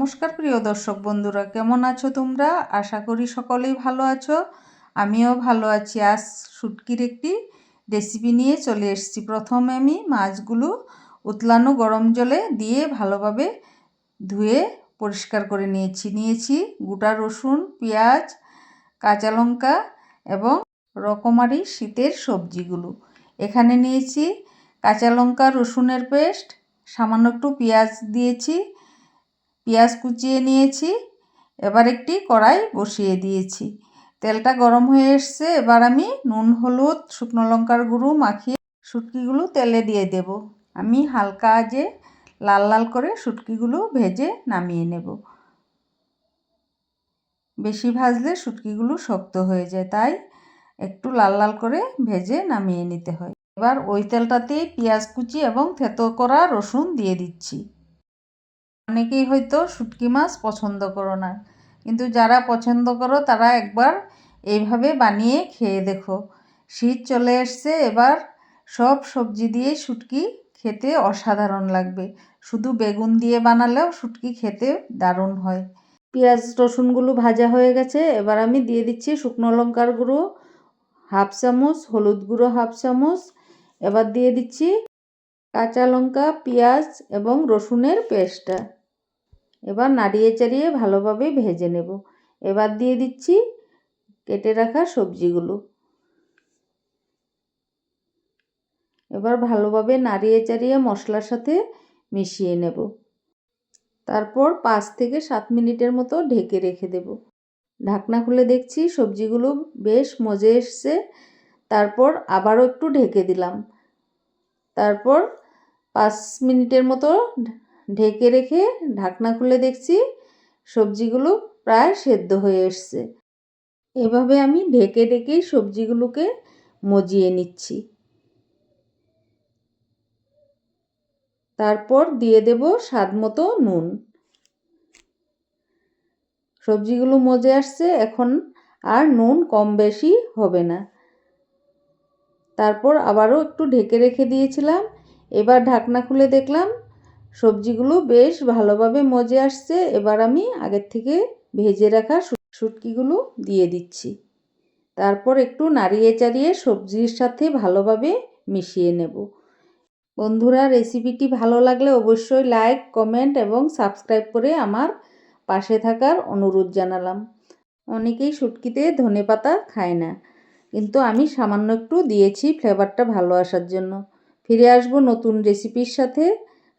নমস্কার প্রিয় দর্শক বন্ধুরা, কেমন আছো তোমরা? আশা করি সকলেই ভালো আছো। আমিও ভালো আছি। আজ শুটকির একটি রেসিপি নিয়ে চলে এসেছি। প্রথমে আমি মাছগুলো উতলানো গরম জলে দিয়ে ভালোভাবে ধুয়ে পরিষ্কার করে নিয়েছি। নিয়েছি গোটা রসুন, পেঁয়াজ, কাঁচা লঙ্কা এবং রকমারি শীতের সবজিগুলো। এখানে নিয়েছি কাঁচা লঙ্কা, রসুনের পেস্ট, সামান্য একটু পেঁয়াজ দিয়েছি। পেঁয়াজ কুচিয়ে নিয়েছি, এবার একটি কড়াই বসিয়ে দিয়েছি। তেলটা গরম হয়ে এসছে, এবার আমি নুন, হলুদ, শুকনো লঙ্কার গুঁড়ো মাখিয়ে শুটকিগুলো তেলে দিয়ে দেব। আমি হালকা আজে লাল লাল করে শুটকিগুলো ভেজে নামিয়ে নেব। বেশি ভাজলে শুটকিগুলো শক্ত হয়ে যায়, তাই একটু লাল লাল করে ভেজে নামিয়ে নিতে হয়। এবার ওই তেলটাতেই পেঁয়াজ কুচি এবং থেতো করা রসুন দিয়ে দিচ্ছি। অনেকেই হয়তো শুটকি মাছ পছন্দ করো না। কিন্তু যারা পছন্দ করো, তারা একবার এইভাবে বানিয়ে খেয়ে দেখো। শীত চলে এসছে, এবার সব সবজি দিয়ে শুটকি খেতে অসাধারণ লাগবে। শুধু বেগুন দিয়ে বানালেও শুটকি খেতে দারুণ হয়। পেঁয়াজ, রসুনগুলো ভাজা হয়ে গেছে, এবার আমি দিয়ে দিচ্ছি শুকনো লঙ্কার গুঁড়ো, হাফ চামচ, হলুদ গুঁড়ো, হাফ চামচ। এবার দিয়ে দিচ্ছি কাঁচা লঙ্কা, পেঁয়াজ এবং রসুনের পেস্টটা। এবার নাড়িয়ে চাড়িয়ে ভালোভাবে ভেজে নেব। এবার দিয়ে দিচ্ছি কেটে রাখা সবজিগুলো। এবার ভালোভাবে নাড়িয়ে চাড়িয়ে মশলার সাথে মিশিয়ে নেব। তারপর পাঁচ থেকে সাত মিনিটের মতো ঢেকে রেখে দেব। ঢাকনা খুলে দেখছি সবজিগুলো বেশ মজে এসছে। তারপর আবারও একটু ঢেকে দিলাম। তারপর পাঁচ মিনিটের মতো ঢেকে রেখে ঢাকনা খুলে দেখছি সবজিগুলো প্রায় সেদ্ধ হয়ে এসছে। এভাবে আমি ঢেকে ঢেকেই সবজিগুলোকে মজিয়ে নিচ্ছি। তারপর দিয়ে দেব স্বাদ মতো নুন। সবজিগুলো মজে আসছে, এখন আর নুন কম বেশি হবে না। তারপর আবারও একটু ঢেকে রেখে দিয়েছিলাম, এবার ঢাকনা খুলে দেখলাম সবজিগুলো বেশ ভালোভাবে মজে আসছে। এবার আমি আগের থেকে ভেজে রাখা শুটকিগুলো দিয়ে দিচ্ছি। তারপর একটু নাড়িয়ে চাড়িয়ে সবজির সাথে ভালোভাবে মিশিয়ে নেব। বন্ধুরা, রেসিপিটি ভালো লাগলে অবশ্যই লাইক, কমেন্ট এবং সাবস্ক্রাইব করে আমার পাশে থাকার অনুরোধ জানালাম। অনেকেই শুটকিতে ধনে পাতা খায় না, কিন্তু আমি সামান্য একটু দিয়েছি ফ্লেভারটা ভালো আসার জন্য। ফিরে আসব নতুন রেসিপির সাথে।